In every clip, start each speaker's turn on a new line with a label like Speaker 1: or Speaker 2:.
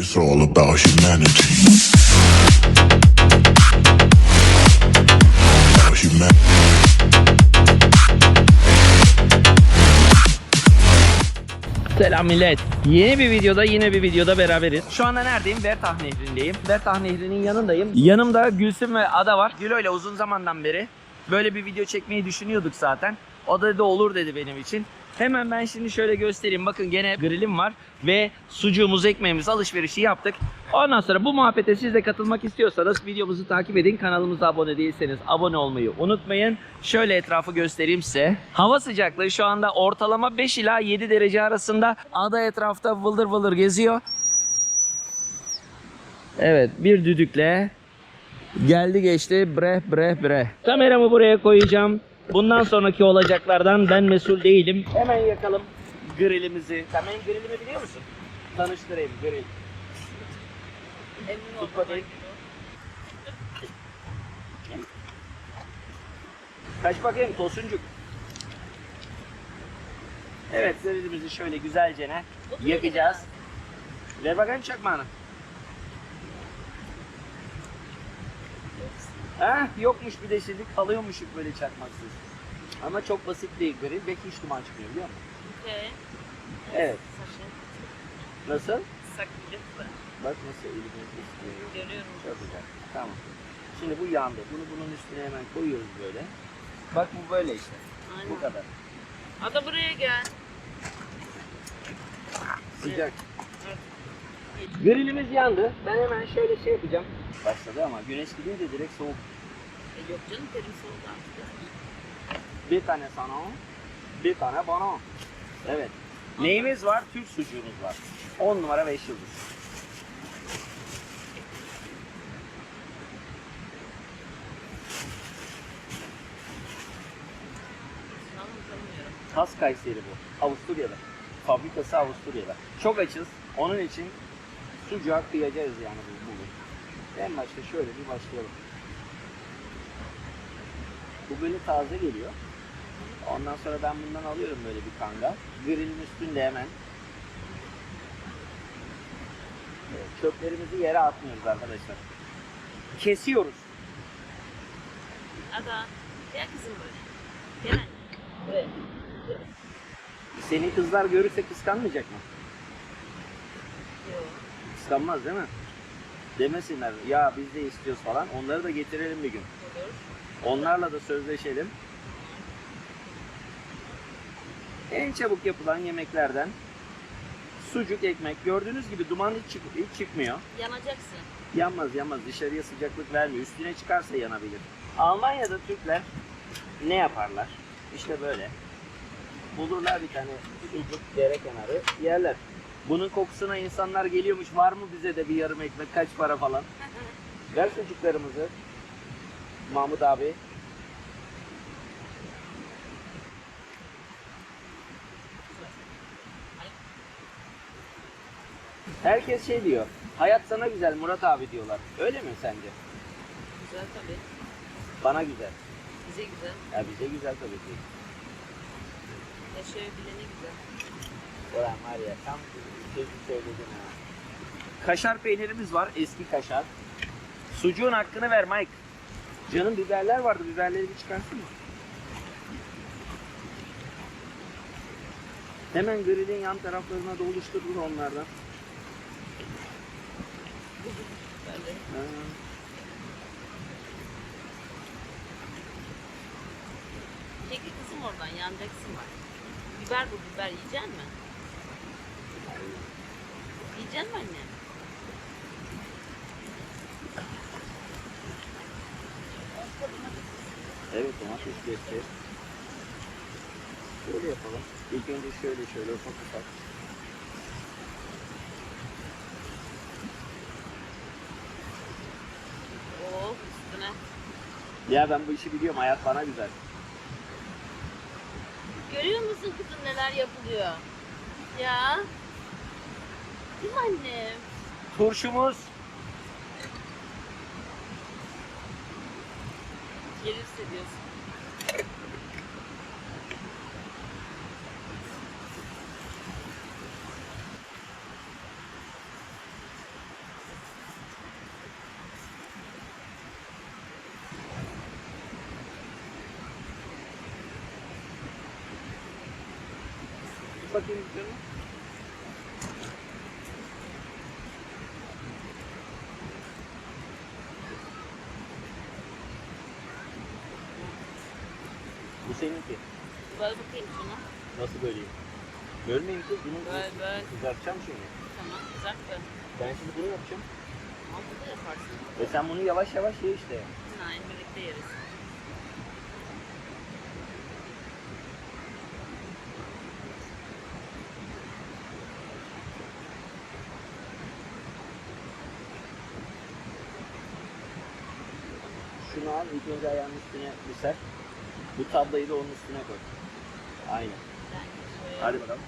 Speaker 1: It's all about humanity. About humanity.
Speaker 2: Selam millet. Yeni bir videoda yine bir videoda beraberiz. Şu anda neredeyim? Vertah Nehri'ndeyim. Vertah Nehri'nin yanındayım. Yanımda Gülsüm ve Ada var. Gül ile uzun zamandan beri böyle bir video çekmeyi düşünüyorduk zaten. O da dedi olur dedi benim için. Hemen ben şimdi şöyle göstereyim. Bakın gene grillim var ve sucuğumuz, ekmeğimiz alışverişi yaptık. Ondan sonra bu muhabbete siz de katılmak istiyorsanız videomuzu takip edin. Kanalımıza abone değilseniz abone olmayı unutmayın. Şöyle etrafı göstereyim size. Hava sıcaklığı şu anda ortalama 5 ila 7 derece arasında. Ada etrafta vıldır vıldır geziyor. Evet bir düdükle geldi geçti bre bre bre. Kameramı buraya koyacağım. Bundan sonraki olacaklardan ben mesul değilim. Hemen yakalım grillimizi. Sen benim grillimi biliyor musun? Tanıştırayım grill. Tut bakayım. Kaç bakayım tosuncuk. Evet grillimizi şöyle güzelce ne yakacağız. Ver bakayım çakmağını. Ha yokmuş bir de şimdi kalıyormuşuk böyle çakmaksız. Ama çok basit değil grill ve hiç duman çıkmıyor biliyor musun? Evet.
Speaker 3: Saçın
Speaker 2: Nasıl?
Speaker 3: saklısı.
Speaker 2: Bak nasıl elimiz istiyor.
Speaker 3: Görüyorum.
Speaker 2: Çok güzel. Tamam. Şimdi bu yandı. Bunu bunun üstüne hemen koyuyoruz böyle. Bak bu böyle işte. Bu
Speaker 3: Aynen.
Speaker 2: kadar.
Speaker 3: Ada buraya gel.
Speaker 2: Sıcak. Grillimiz yandı. Ben hemen şöyle şey yapacağım. Başladı ama güneş gidince direkt soğuk.
Speaker 3: Yok canım terim soğudu artık.
Speaker 2: Bir tane sana, bir tane bana. Evet. Neyimiz var? Türk sucuğumuz var. 10 numara 5 yıldız.
Speaker 3: Tanımıyorum.
Speaker 2: Tas Kayseri bu. Avusturya'da. Fabrikası Avusturya'da. Çok açız. Onun için sucuğa kıyacağız yani bu bugün. En başta şöyle bir başlayalım. Bu böyle taze geliyor. Ondan sonra ben bundan alıyorum böyle bir kanga. Grillin üstünde hemen. Evet, çöplerimizi yere atmıyoruz arkadaşlar. Kesiyoruz.
Speaker 3: Ada gel kızım buraya. Gel. Buraya.
Speaker 2: Seni kızlar görürse kıskanmayacak mı?
Speaker 3: Yok.
Speaker 2: Kıskanmaz değil mi? Demesinler ya biz de istiyoruz falan. Onları da getirelim bir gün.
Speaker 3: Olur.
Speaker 2: Onlarla da sözleşelim. En çabuk yapılan yemeklerden sucuk ekmek. Gördüğünüz gibi duman hiç, çık- hiç çıkmıyor.
Speaker 3: Yanacaksın.
Speaker 2: Yanmaz yanmaz dışarıya sıcaklık vermiyor. Üstüne çıkarsa yanabilir. Almanya'da Türkler ne yaparlar? İşte böyle. Bulurlar bir tane sucuk dere kenarı yerler. Bunun kokusuna insanlar geliyormuş. Var mı bize de bir yarım ekmek kaç para falan. Ver sucuklarımızı. Mahmut abi. Herkes şey diyor. Hayat sana güzel Murat abi diyorlar. Öyle mi sence?
Speaker 3: Güzel tabii.
Speaker 2: Bana güzel.
Speaker 3: Bize güzel.
Speaker 2: Ya bize güzel tabii ki.
Speaker 3: Yaşayabilene güzel.
Speaker 2: Ulan var ya tam sözü söyledin ha. Kaşar peynirimiz var. Eski kaşar. Sucuğun hakkını ver Mike. Canım biberler vardı. Biberleri bir çıkarsın mı? Hemen grillin yan taraflarına da oluşturdur onlardan. Ha.
Speaker 3: Çekil kızım oradan yanacaksın bak. Biber bu biber yiyecek mi? Yiyecek mi anne?
Speaker 2: Evet domates keseceğiz. Şöyle yapalım. İlk önce şöyle şöyle ufak ufak.
Speaker 3: Oh üstüne.
Speaker 2: Ya ben bu işi biliyorum. Hayat bana güzel.
Speaker 3: Görüyor musun kızım neler yapılıyor? Ya. Değil mi annem?
Speaker 2: Turşumuz
Speaker 3: Gelirse diyorsun.
Speaker 2: Bakayım. Bu seninki.
Speaker 3: Böyle bakayım şuna.
Speaker 2: Nasıl böleyim? Bölmeyeyim kız. Bunu
Speaker 3: Böyle böyle.
Speaker 2: kızartacağım şimdi.
Speaker 3: Tamam güzel de.
Speaker 2: Ben şimdi bunu yapacağım.
Speaker 3: Ama bu da yaparsın.
Speaker 2: Ve sen bunu yavaş yavaş ye işte.
Speaker 3: Ha, birlikte yeriz.
Speaker 2: Şunu al ilk önce ayağının üstüne bir ser. Bu tablayı da onun üstüne koy. Aynen. Hadi bakalım.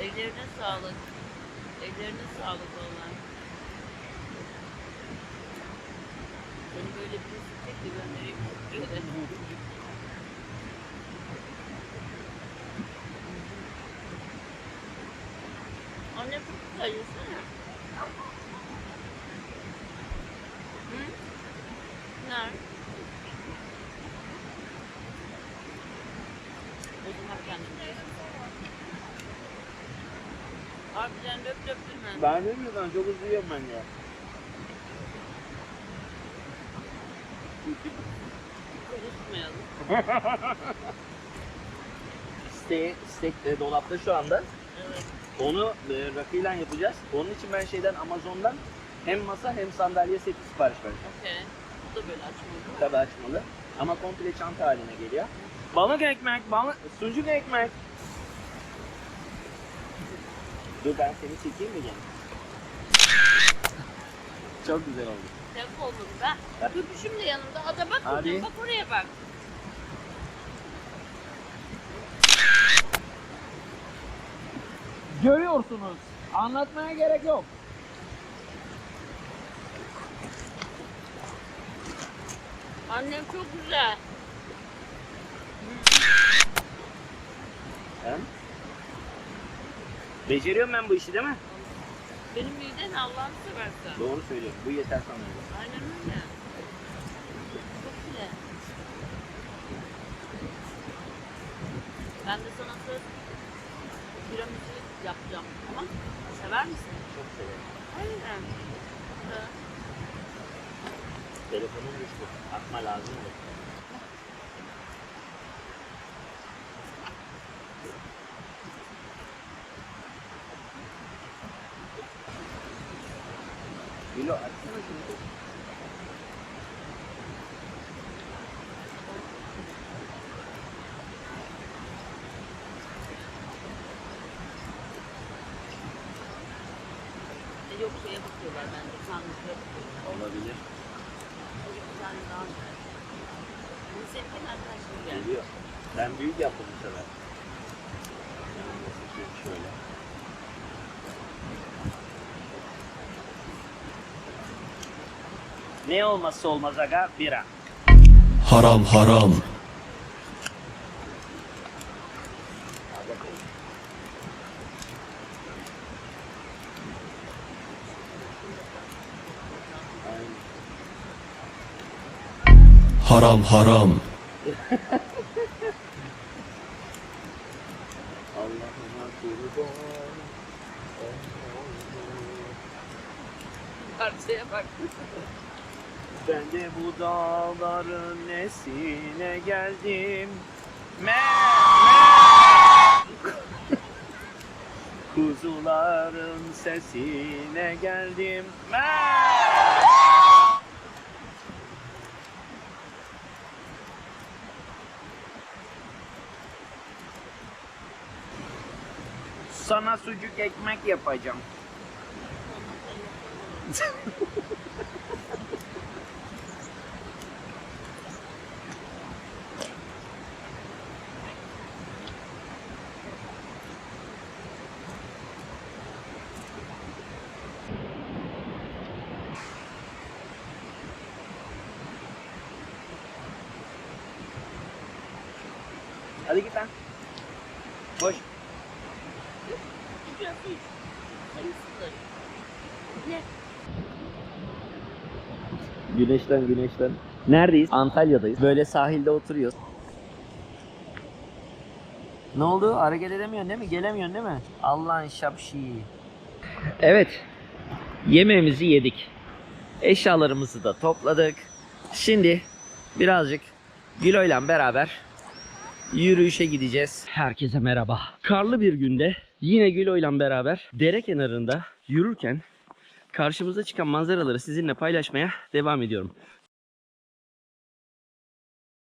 Speaker 3: Ellerine sağlık. Ellerine sağlık olan. Seni böyle birisi tek de göndereyim. Anne çok güzel
Speaker 2: Ben bilmiyorum çok hızlı yiyorum ben ya.
Speaker 3: Konuşmayalım.
Speaker 2: Steak, steak de dolapta şu anda.
Speaker 3: Evet.
Speaker 2: Onu e, rakıyla yapacağız. Onun için ben şeyden Amazon'dan hem masa hem sandalye seti sipariş vereceğim.
Speaker 3: Okey. Bu da böyle açmalı.
Speaker 2: Tabii açmalı. Ama komple çanta haline geliyor. Balık ekmek, balık, sucuk ekmek. Dur ben seni çekeyim mi gene? Çok güzel oldu.
Speaker 3: Ben. Köpüşüm de yanımda. Ada bak
Speaker 2: Hadi.
Speaker 3: hocam bak oraya bak.
Speaker 2: Görüyorsunuz. Anlatmaya gerek yok.
Speaker 3: Annem çok güzel.
Speaker 2: He? Beceriyorum ben bu işi değil mi?
Speaker 3: Benim miden Allah'ını seversen.
Speaker 2: Doğru söylüyorum. Bu yeter sana.
Speaker 3: Aynen öyle. Çok güzel. Ben de sana söz tiramisu yapacağım. Tamam Sever misin?
Speaker 2: Çok severim.
Speaker 3: Aynen. Ha.
Speaker 2: Telefonum düştü. Atma lazım mı? Bilo açsana şunu.
Speaker 3: Yok şeye bakıyorlar bence. Bakıyorlar.
Speaker 2: Olabilir.
Speaker 3: Hadi bir tane daha. Bunu sevdiğin arkadaşım geldi.
Speaker 2: Geliyor. Ben büyük yaptım bu sefer. Şöyle. Ne olmazsa olmaz aga? Bira.
Speaker 1: Haram haram. Haram haram.
Speaker 2: Allah'ıma kurban.
Speaker 3: Parçaya bak.
Speaker 2: Ben de bu dağların nesine geldim. Me. Kuzuların sesine geldim. Me. Sana sucuk ekmek yapacağım. Hadi git lan. Boş. Güneşten güneşten. Neredeyiz? Antalya'dayız. Böyle sahilde oturuyoruz. Ne oldu? Hareket edemiyorsun değil mi? Gelemiyorsun değil mi? Allah'ın şapşi. Evet. Yemeğimizi yedik. Eşyalarımızı da topladık. Şimdi birazcık Gülo'yla beraber yürüyüşe gideceğiz. Herkese merhaba. Karlı bir günde yine Gülo'yla beraber dere kenarında yürürken karşımıza çıkan manzaraları sizinle paylaşmaya devam ediyorum.